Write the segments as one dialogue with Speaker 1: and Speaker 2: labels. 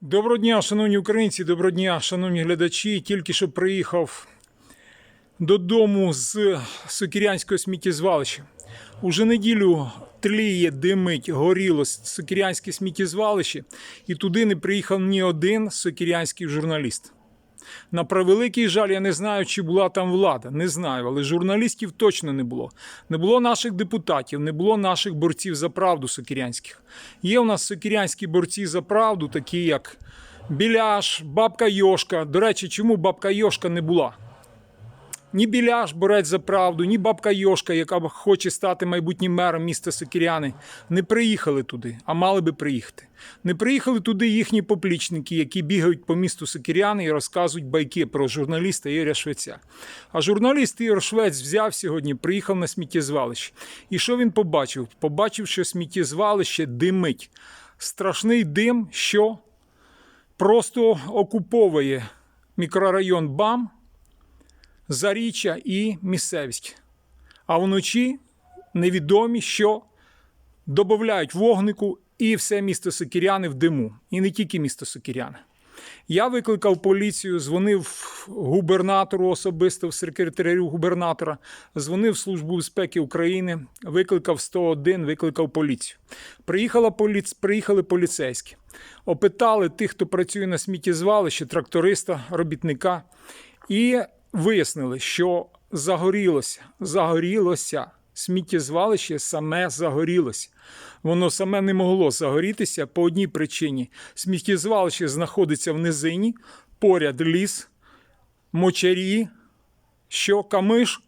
Speaker 1: Доброго дня, шановні українці, доброго дня, шановні глядачі. Тільки що приїхав додому з Сокірянського сміттєзвалища. Уже неділю тліє, димить, горіло Сокірянське сміттєзвалище, і туди не приїхав ні один сокірянський журналіст. На превеликий жаль, я не знаю, чи була там влада. Не знаю, але журналістів точно не було. Не було наших депутатів, не було наших борців за правду сокірянських. Є у нас сокірянські борці за правду, такі як Біляш, Бабка Йошка. До речі, чому Бабка Йошка не була? Ні Біляш, борець за правду, ні бабка Йошка, яка хоче стати майбутнім мером міста Сокіряни, не приїхали туди, а мали би приїхати. Не приїхали туди їхні поплічники, які бігають по місту Сокіряни і розказують байки про журналіста Ігоря Швеця. А журналіст Ігор Швець взяв сьогодні, приїхав на сміттєзвалище. І що він побачив? Побачив, що сміттєзвалище димить. Страшний дим, що просто окуповує мікрорайон БАМ. Заріччя і місцевість. А вночі невідомі, що додають вогнику і все місто Сокіряни в диму. І не тільки місто Сокіряни. Я викликав поліцію, дзвонив губернатору особисто в секретарю губернатора, дзвонив в Службу безпеки України, викликав 101, викликав поліцію. Приїхала поліц... Приїхали поліцейські, опитали тих, хто працює на сміттєзвалищі, тракториста, робітника, і вияснили, що загорілося, загорілося. Сміттєзвалище саме загорілося. Воно саме не могло загорітися по одній причині. Сміттєзвалище знаходиться в низині, поряд ліс, мочарі, що камиш,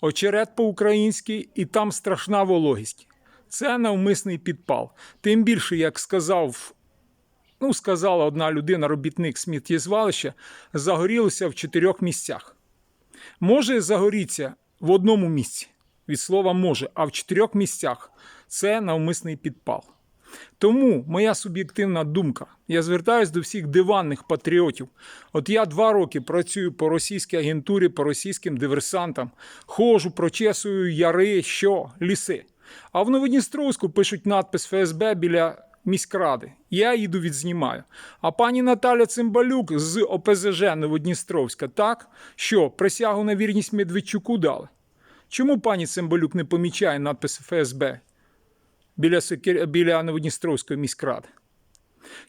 Speaker 1: очерет по-українськи, і там страшна вологість. Це навмисний підпал. Тим більше, як сказав ну, сказала одна людина, робітник сміттєзвалища, загорілося в чотирьох місцях. Може загоріться в одному місці, від слова може, а в чотирьох місцях це навмисний підпал. Тому моя суб'єктивна думка, я звертаюся до всіх диванних патріотів. От я два роки працюю по російській агентурі, по російським диверсантам, ходжу, прочесую яри, що, ліси. А в Новодністровську пишуть надпис ФСБ біля міськради. Я їду відзнімаю. А пані Наталя Цимбалюк з ОПЗЖ Новодністровська, так? Що, присягу на вірність Медведчуку дали? Чому пані Цимбалюк не помічає надпис ФСБ біля, біля Новодністровської міськради?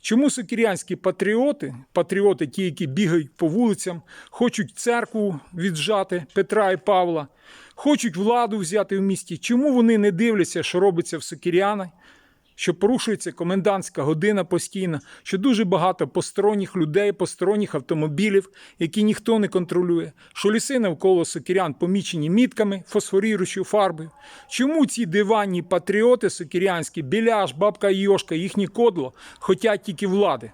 Speaker 1: Чому сокірянські патріоти, патріоти, ті, які бігають по вулицям, хочуть церкву віджати Петра і Павла, хочуть владу взяти в місті? Чому вони не дивляться, що робиться в Сокіряни? Що порушується комендантська година постійно, що дуже багато посторонніх людей, посторонніх автомобілів, які ніхто не контролює, що ліси навколо сокірян помічені мітками, фосфоріруючою фарбою. Чому ці диванні патріоти сокірянські, біляш, бабка Йошка, їхні кодло, хотять тільки влади?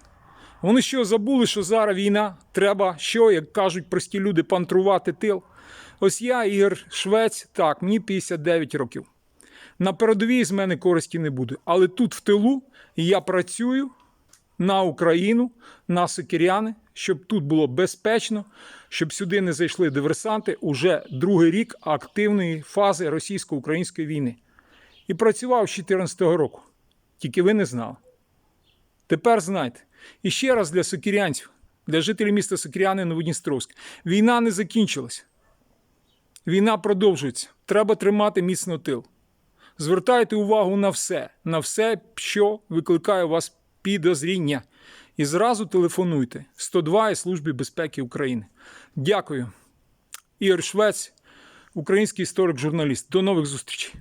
Speaker 1: Вони що забули, що зараз війна? Треба що, як кажуть прості люди, пантрувати тил? Ось я, Ігор Швець, так, мені 59 років. На передовій з мене користі не буде. Але тут в тилу я працюю на Україну, на Сокиряни, щоб тут було безпечно, щоб сюди не зайшли диверсанти уже другий рік активної фази російсько-української війни. І працював з 2014 року. Тільки ви не знали. Тепер знайте. І ще раз для сокірянців, для жителів міста Сокіряни Новодністровськ. Війна не закінчилась. Війна продовжується. Треба тримати міцно тил. Звертайте увагу на все, на все, що викликає у вас підозріння. І зразу телефонуйте 102 і Службі безпеки України. Дякую. Ігор Швець, український історик-журналіст. До нових зустрічей.